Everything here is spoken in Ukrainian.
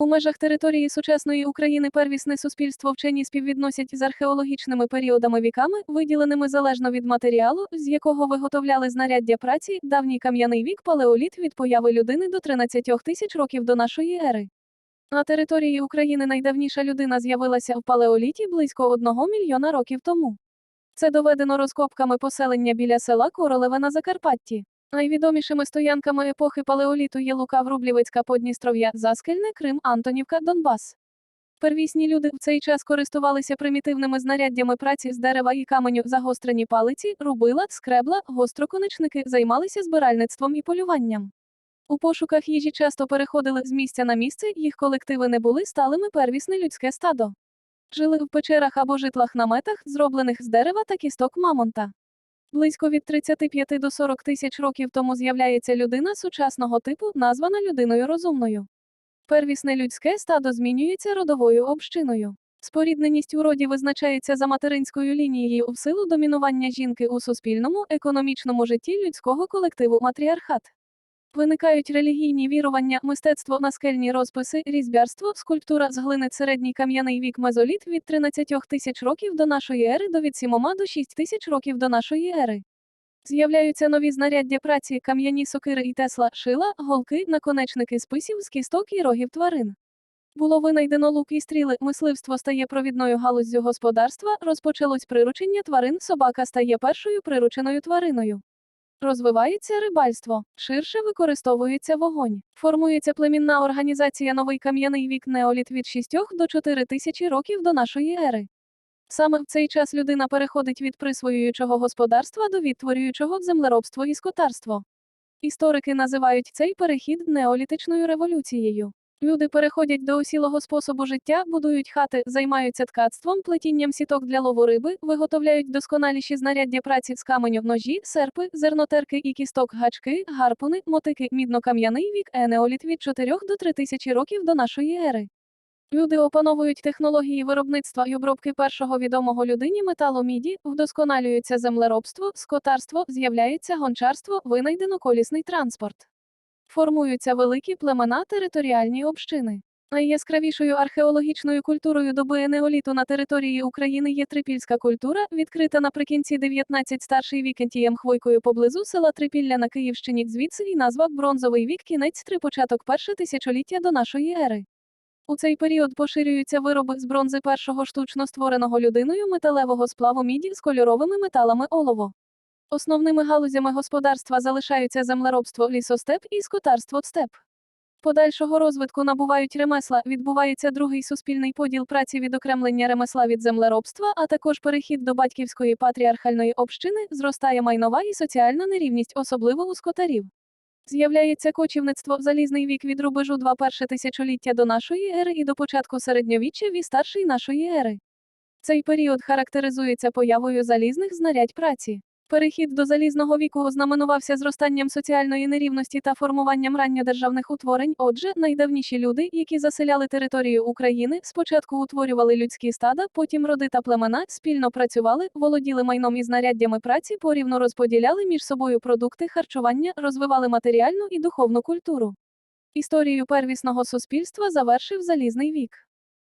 У межах території сучасної України первісне суспільство вчені співвідносять з археологічними періодами віками, виділеними залежно від матеріалу, з якого виготовляли знаряддя праці, давній кам'яний вік палеоліт від появи людини до 13 тисяч років до нашої ери. На території України найдавніша людина з'явилася в палеоліті близько 1 мільйона років тому. Це доведено розкопками поселення біля села Королеве на Закарпатті. Найвідомішими стоянками епохи палеоліту є Лука Врублівецька Подністров'я, Заскельне, Крим, Антонівка, Донбас. Первісні люди в цей час користувалися примітивними знаряддями праці з дерева і каменю, загострені палиці, рубила, скребла, гостроконечники, займалися збиральництвом і полюванням. У пошуках їжі часто переходили з місця на місце, їх колективи не були сталими первісне людське стадо. Жили в печерах або житлах-наметах, зроблених з дерева та кісток мамонта. Близько від 35 до 40 тисяч років тому з'являється людина сучасного типу, названа людиною розумною. Первісне людське стадо змінюється родовою общиною. Спорідненість у роді визначається за материнською лінією в силу домінування жінки у суспільному, економічному житті людського колективу матріархат. Виникають релігійні вірування, мистецтво, наскельні розписи, різьбярство, скульптура з глини середній кам'яний вік мезоліт від 13 тисяч років до нашої ери до від 7 до 6 тисяч років до нашої ери. З'являються нові знаряддя праці, кам'яні сокири і тесла, шила, голки, наконечники списів з кісток і рогів тварин. Було винайдено лук і стріли, мисливство стає провідною галуззю господарства, розпочалось приручення тварин, собака стає першою прирученою твариною. Розвивається рибальство, ширше використовується вогонь. Формується племінна організація новий кам'яний вік неоліт від 6 до 4 тисячі років до нашої ери. Саме в цей час людина переходить від присвоюючого господарства до відтворюючого землеробство і скотарство. Історики називають цей перехід неолітичною революцією. Люди переходять до осілого способу життя, будують хати, займаються ткацтвом, плетінням сіток для лову риби, виготовляють досконаліші знаряддя праці з каменю, ножі, серпи, зернотерки і кісток, гачки, гарпуни, мотики, мідно-кам'яний вік, енеоліт від 4 до 3 тисячі років до нашої ери. Люди опановують технології виробництва й обробки першого відомого людині металу міді, вдосконалюється землеробство, скотарство, з'являється гончарство, винайдено колісний транспорт. Формуються великі племена територіальні общини. Найяскравішою археологічною культурою доби енеоліту на території України є трипільська культура, відкрита наприкінці 19 старший вік Ентієм Хвойкою поблизу села Трипілля на Київщині, звідси і назва бронзовий вік, кінець три початок перше тисячоліття до нашої ери. У цей період поширюються вироби з бронзи першого штучно створеного людиною металевого сплаву міді з кольоровими металами олово. Основними галузями господарства залишаються землеробство, лісостеп і скотарство степ. Подальшого розвитку набувають ремесла, відбувається другий суспільний поділ праці відокремлення ремесла від землеробства, а також перехід до батьківської патріархальної общини, зростає майнова і соціальна нерівність, особливо у скотарів. З'являється кочівництво, в залізний вік від рубежу 2 перше тисячоліття до нашої ери і до початку середньовіччя ві старший нашої ери. Цей період характеризується появою залізних знарядь праці. Перехід до залізного віку ознаменувався зростанням соціальної нерівності та формуванням ранньодержавних утворень. Отже, найдавніші люди, які заселяли територію України, спочатку утворювали людські стада, потім роди та племена, спільно працювали, володіли майном і знаряддями праці, порівно розподіляли між собою продукти харчування, розвивали матеріальну і духовну культуру. Історію первісного суспільства завершив залізний вік.